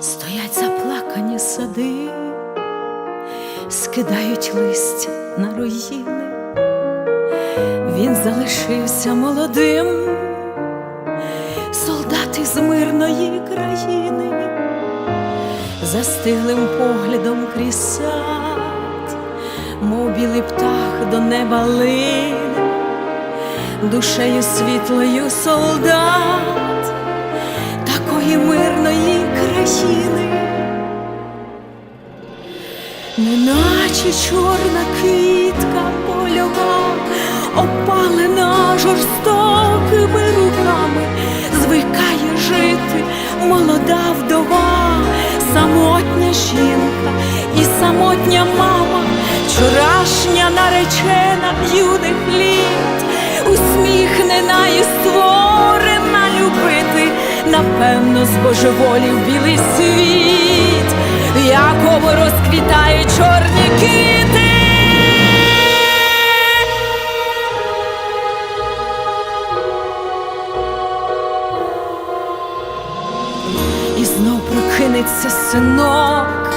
стоять заплакані сади, скидають листя на руїни, він залишився молодим, солдат із мирної країни, застиглим поглядом крізь сад, мов білий птах до неба лине, душею світлою солдат. Такої мирної країни. Неначе чорна квітка польова, опалена жорстокими руками, звикає жити молода вдова, самотня жінка і самотня мама, вчорашня наречена юних літ, напевно, збожеволів білий світ якому розквітають чорні квіти. І знов прокинеться синок,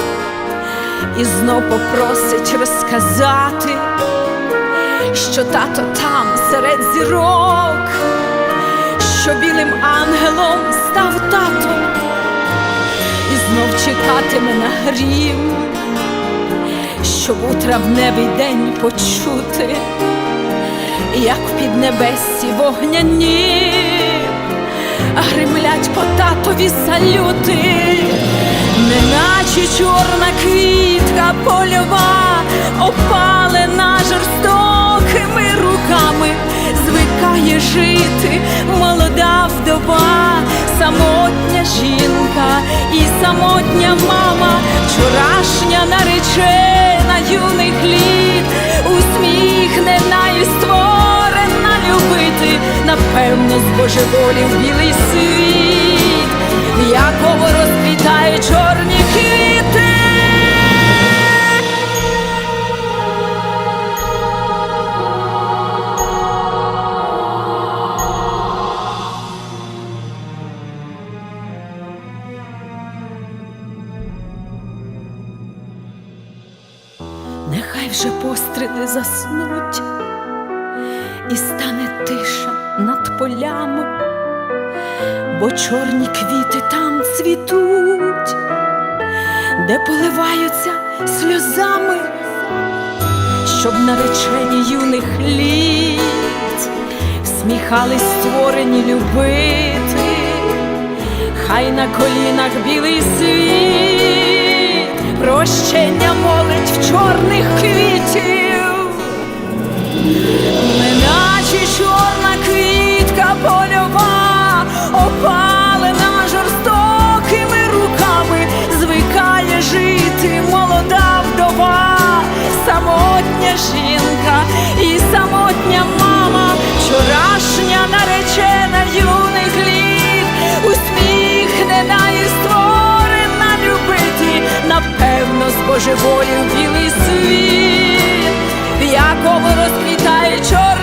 і знов попросить розказати, що тато там серед зірок, що білим ангелом став татом. І знов чекатиме на грім, щоб у травневий день почути, як в піднебесі вогняні гримлять по татові салюти, неначе чорна квітка польова, опалена звикає жити. Молода вдова, самотня жінка і самотня мама, вчорашня наречена юних літ, усміхнена і створена любити, напевно, збожеволів білий світ, в якому розквітають вже постріли заснуть, і стане тиша над полями, бо чорні квіти там цвітуть, де поливаються сльозами, щоб наречені юних літ сміхались створені любити, хай на колінах білий світ, прощення молить в чорних квітів. Збожеволів білий світ якого розквітає чорний